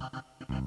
Mm-hmm.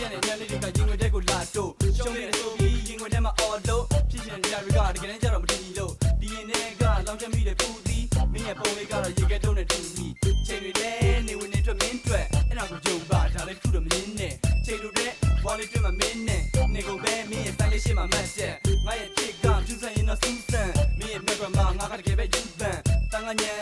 ယုတ်တင်းပြတဲ့ညနေတွေကရင်ဝင်တဲ့ကိုလာတို့ရှုံးနေတဲ့ဆိုပြီးရင်ဝင်တဲ့မှာအော်လို့ဖြစ်ရှင်တဲ့နေရာတွေကတကယ်တမ်းကျတော့မထင်ကြီးလို့ဒီရင်ထဲကလောင်ချက်မိတဲ့ပူသည်မင်းရဲ့ပုံလေးကတော့ရေခဲတုံးနဲ့တူပြီးချိန်တွေလည်းနေဝင်နေထွက်မင်းထွက်အဲ့ဒါကိုကြုံပါဒါလည်းခုတော့မင်းနဲ့ချိန်တို့တဲ့ဘွားလေးတွေ့မှမင်းနဲ့နေကုန်ပဲမင်းရဲ့ဆိုင်လေးရှိမှမတ်ချက်ငါရဲ့ဖြစ်ကကျူးစံရင်တော့စူးစံမင်းရဲ့မျက်ကွယ်မှာငါကတကယ်ပဲကျူးပန်တန်ငါညံ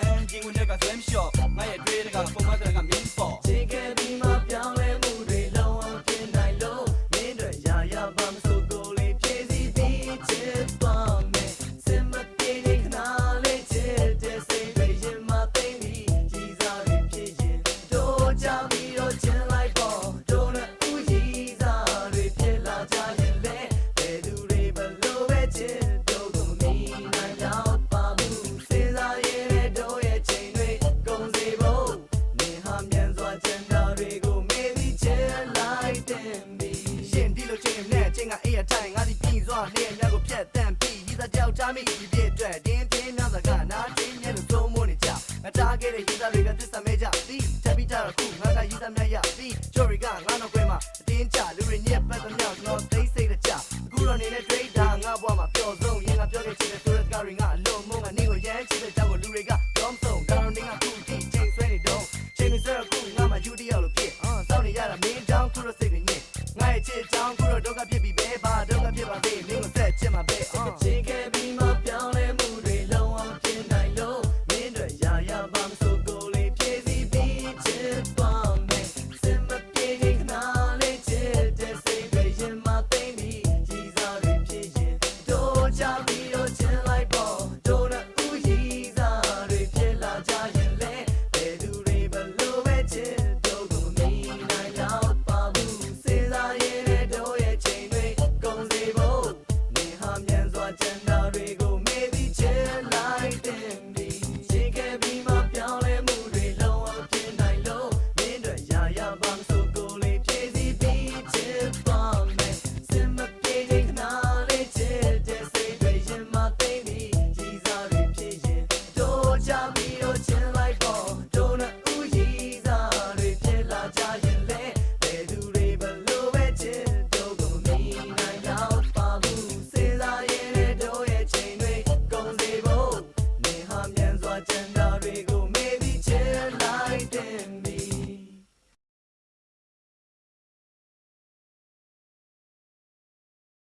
နေရများကိုဖြတ်တန်းပြီးရည်သားတယောက်ချမိဒီပြည့်အတွက်တင်းတင်းနာစကနာတင်းနဲ့လို့သုံးမနေကြမတားခဲ့တဲ့ရည်သားတွေကသစ္စာမဲကြသည်ချက်ပြီးကြတော့ခုငါကရည်သားများရသည်ချော်ရီကငါနောက်ခွဲမှာအတင်းချလူတွေညက်ပတ်သမျှကျွန်တော်သိစိတ်တကြအခုတော့နေတဲ့ trader ငါဘွားမှာပျော်ဆုံးရင်ငါပြောခဲ့ချင်တဲ့ tourist ကတွေငါအလုံးမုံငါနေကိုရမ်းချစ်တဲ့ကြောက်ကိုလူတွေကတော့မဆုံးဒါတော့နေငါခုထိချိန်ဆွဲနေတော့ချိန်နေဆွဲတော့ခုငါမှယူတယောက်လို့ဖြစ်အာစောင့်နေရတာမင်းတောင်းခုတော့စိတ်တွေညက်ငါရဲ့ချစ်ချောင်းခုတော့ဒုက္ခဖြစ်ပြီး